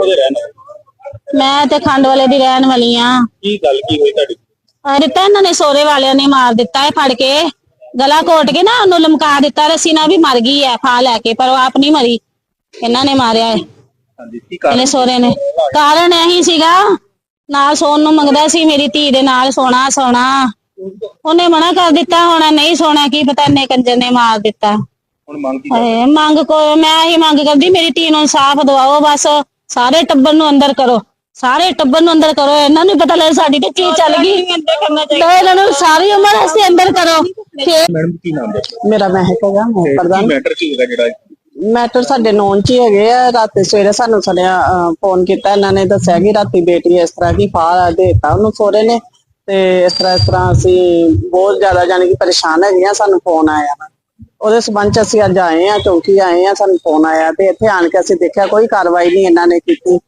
ਕਿੱਥੋਂ ਦੇ ਰਹਿਣ ਵਾਲੇ? ਮੈਂ ਤੇ ਖੰਡ ਵਾਲੇ ਦੀ ਰਹਿਣ ਵਾਲੀ ਆ ਕੀ ਗੱਲ ਕੀ ਹੋਈ ਤੁਹਾਡੀ? ਅਰੇ ਤਾਂ ਇਹਨਾਂ ਨੇ ਸੋਰੇ ਵਾਲਿਆਂ ਨੇ ਮਾਰ ਦਿੱਤਾ ਹੈ ਫੜ ਕੇ। ਗਲਾ ਘੋਟ ਕੇ ਨਾ ਉਹਨੂੰ ਲਮਕਾ ਦਿੱਤਾ ਰੱਸੀ ਨਾਲ ਵੀ ਮਰ ਗਈ ਹੈ ਫਾ ਲੈ ਕੇ ਪਰ ਉਹ ਆਪ ਨਹੀਂ ਮਰੀ। ਇਹਨਾਂ ਨੇ ਮਾਰਿਆ ਹੈ ਹਾਂਜੀ ਕੀ ਕਾਰਨ? ਇਹਨੇ ਸੋਰੇ ਨੇ। ਕਾਰਨ ਇਹੀ ਸੀਗਾ ਨਾਲ ਸੌਣ ਨੂੰ ਮੰਗਦਾ ਸੀ ਮੇਰੀ ਧੀ ਦੇ ਨਾਲ ਸੋਣਾ ਸੋਣਾ। ਉਹਨੇ ਮਨਾ ਕਰ ਦਿੱਤਾ ਹੁਣ ਨਹੀਂ ਸੋਣਾ ਕੀ ਪਤਾ ਇਹਨੇ ਕੰਜਰ ਨੇ ਮਾਰ ਦਿੱਤਾ। ਹੁਣ ਮੰਗ ਕੀ ਹਾਏ, ਮੰਗ ਕੋ ਮੈਂ ਹੀ ਮੰਗ ਕਰਦੀ ਮੇਰੀ ਧੀ ਨੂੰ ਇਨਸਾਫ ਦਿਵਾਓ ਬਸ। ਸਾਰੇ ਟੱਬਰ ਨੂੰ ਅੰਦਰ ਕਰੋ। ਸਾਰੇ ਟੱਬਰ ਨੂੰ ਅੰਦਰ ਕਰੋ। ਇਹਨਾਂ ਨੂੰ ਪਤਾ ਲੱਗ ਸਾਡੀ ਤੇ ਕੀ ਚੱਲ ਗਈ। ਤਾਂ ਇਹਨਾਂ ਨੂੰ ਸਾਰੀ ਉਮਰ ਅਸੀਂ ਅੰਦਰ ਕਰੋ। ਮੈਡਮ ਕੀ ਨਾਮ ਹੈ? ਮੇਰਾ ਮਹਿਕ ਹੈਗਾ ਮੈਂ ਪ੍ਰਧਾਨ। ਮੈਟਰ ਕੀ ਹੋਗਾ ਜਿਹੜਾ ਮੈਟਰ ਸਾਡੇ ਨੌਨ ਚ ਹੀ ਹੈਗੇ ਆ। ਰਾਤੀ ਸਵੇਰੇ ਸਾਨੂੰ ਸੜਿਆ ਫੋਨ ਕੀਤਾ। ਇਹਨਾਂ ਨੇ ਦੱਸਿਆ ਕਿ ਰਾਤੀ ਬੇਟੀ ਇਸ ਤਰ੍ਹਾਂ ਕੀ ਫਾਹ ਦੇਤਾ ਉਹਨੂੰ ਸੋਰੇ ਨੇ। ਤੇ ਇਸ ਤਰ੍ਹਾਂ ਇਸ ਤਰ੍ਹਾਂ ਅਸੀਂ ਬਹੁਤ ਜ਼ਿਆਦਾ ਜਾਨੀ ਕਿ ਪਰੇਸ਼ਾਨ ਹੈਗੇ ਆ। ਸਾਨੂੰ ਫੋਨ ਆਇਆ। ਉਹਦੇ ਸਬੰਧ ਚ ਅਸੀਂ ਅੱਜ ਆਏ ਆ ਚੌਂਕੀ ਆਏ ਆ ਸਾਨੂੰ ਫੋਨ ਆਇਆ ਤੇ ਇੱਥੇ ਆਣ ਕੇ ਅਸੀਂ ਦੇਖਿਆ ਕੋਈ ਕਾਰਵਾਈ ਨਹੀਂ ਇਹਨਾਂ ਨੇ ਕੀਤੀ।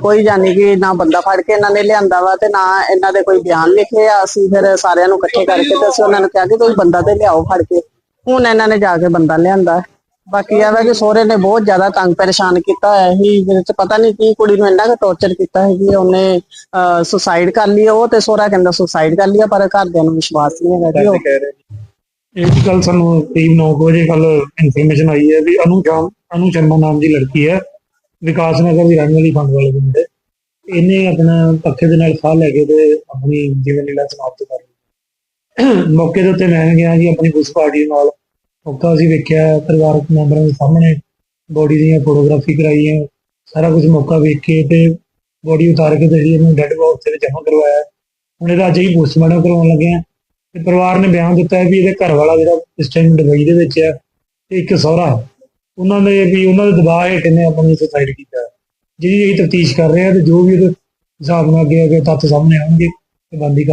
ਕੋਈ ਜਾਨੀ ਕਿ ਨਾ ਬੰਦਾ ਫੜ ਕੇ ਇਹਨਾਂ ਨੇ ਲਿਆਂਦਾ ਵਾ ਤੇ ਨਾ ਇਹਨਾਂ ਦੇ ਕੋਈ ਬਿਆਨ ਲਿਖੇ ਆ, ਅਸੀਂ ਫਿਰ ਸਾਰਿਆਂ ਨੂੰ ਇਕੱਠੇ ਕਰਕੇ ਤੇ ਅਸੀਂ ਉਹਨਾਂ ਨੂੰ ਕਿਹਾ ਕਿ ਕੋਈ ਬੰਦਾ ਤੇ ਲਿਆਓ ਫੜ ਕੇ। ਹੁਣ ਇਹਨਾਂ ਨੇ ਜਾ ਕੇ ਬੰਦਾ ਲਿਆਂਦਾ। ਬਾਕੀ ਆ ਵਾ ਕਿ ਸਹੁਰੇ ਨੇ ਬਹੁਤ ਜ਼ਿਆਦਾ ਤੰਗ ਪਰੇਸ਼ਾਨ ਕੀਤਾ ਹੋਇਆ ਸੀ, ਜਿਹਦੇ ਚ ਪਤਾ ਨਹੀਂ ਕੀ ਕੁੜੀ ਨੂੰ ਇੰਨਾ ਕੁ ਟੌਰਚਰ ਕੀਤਾ ਹੈ ਕਿ ਉਹਨੇ ਸੁਸਾਈਡ ਕਰ ਲਈ, ਉਹ ਤੇ ਸੋਹਰਾ ਕਹਿੰਦਾ ਸੁਸਾਈਡ ਕਰ ਲਿਆ, ਪਰ ਘਰਦਿਆਂ ਨੂੰ ਵਿਸ਼ਵਾਸ ਨਹੀਂ ਹੈਗਾ ਕਿ ਉਹ। ਇਹ ਜੀ ਕੱਲ ਸਾਨੂੰ ਕਰੀਬ 9 ਵਜੇ ਕੱਲ ਇਨਫੋਰਮੇਸ਼ਨ ਆਈ ਹੈ ਵੀ ਅਨੂ ਸ਼ਾਮ, ਅਨੂ ਸ਼ਰਮਾ ਨਾਮ ਦੀ ਲੜਕੀ ਹੈ, ਵਿਕਾਸ ਨਗਰ ਦੀ ਰਹਿਣ ਵਾਲੀ ਫੰਡ ਵਾਲੇ ਬੰਦੇ ਇਹਨੇ ਆਪਣਾ ਪੱਖੇ ਦੇ ਨਾਲ ਸਾਹ ਲੈ ਕੇ ਤੇ ਆਪਣੀ ਜੀਵਨ ਲੀਲਾ ਸਮਾਪਤ ਕਰ ਲਈ। ਮੌਕੇ ਦੇ ਉੱਤੇ ਮੈਂ ਗਿਆ ਜੀ ਆਪਣੀ ਪੁਲਿਸ ਪਾਰਟੀ ਨਾਲ। ਮੌਕਾ ਅਸੀਂ ਵੇਖਿਆ ਪਰਿਵਾਰਕ ਮੈਂਬਰਾਂ ਦੇ ਸਾਹਮਣੇ ਬੋਡੀ ਦੀਆਂ ਫੋਟੋਗ੍ਰਾਫੀ ਕਰਾਈ ਹੈ ਸਾਰਾ ਕੁਝ ਮੌਕਾ ਵੇਖ ਕੇ ਤੇ ਬੋਡੀ ਉਤਾਰ ਕੇ ਤੇ ਜੀ ਇਹਨੂੰ ਡੈੱਡ ਬਾਕਸ ਦੇ ਵਿੱਚ ਜਮ੍ਹਾਂ ਕਰਵਾਇਆ। ਹੁਣ ਇਹਦਾ ਅੱਜ ਹੀ ਪੋਸਟਮਾਰਟਮ ਕਰਵਾਉਣ ਲੱਗੇ ਆ ਤੇ ਪਰਿਵਾਰ ਨੇ ਬਿਆਨ ਦਿੱਤਾ ਹੈ ਵੀ ਇਹਦੇ ਘਰ ਵਾਲਾ ਜਿਹੜਾ ਇਸ ਟਾਈਮ ਦੁਬਈ ਦੇ ਵਿੱਚ ਹੈ ਤੇ ਇੱਕ ਸਹੁਰਾ। ਉਹਨਾਂ ਨੇ ਵੀ ਉਹਨਾਂ ਦੇ ਦਬਾਅ ਹੇਠ ਨੇ ਆਪਣੀ ਸੁਸਾਇਡ ਕੀਤਾ। ਜਿਹਦੀ ਅਸੀਂ ਤਫਤੀਸ਼ ਕਰ ਰਹੇ ਹਾਂ ਤੇ ਜੋ ਵੀ ਉਹਦੇ ਹਿਸਾਬ ਨਾਲ ਅੱਗੇ ਅੱਗੇ ਤੱਥ ਸਾਹਮਣੇ ਆਉਣਗੇ, ਤੇ ਬੰਦੀ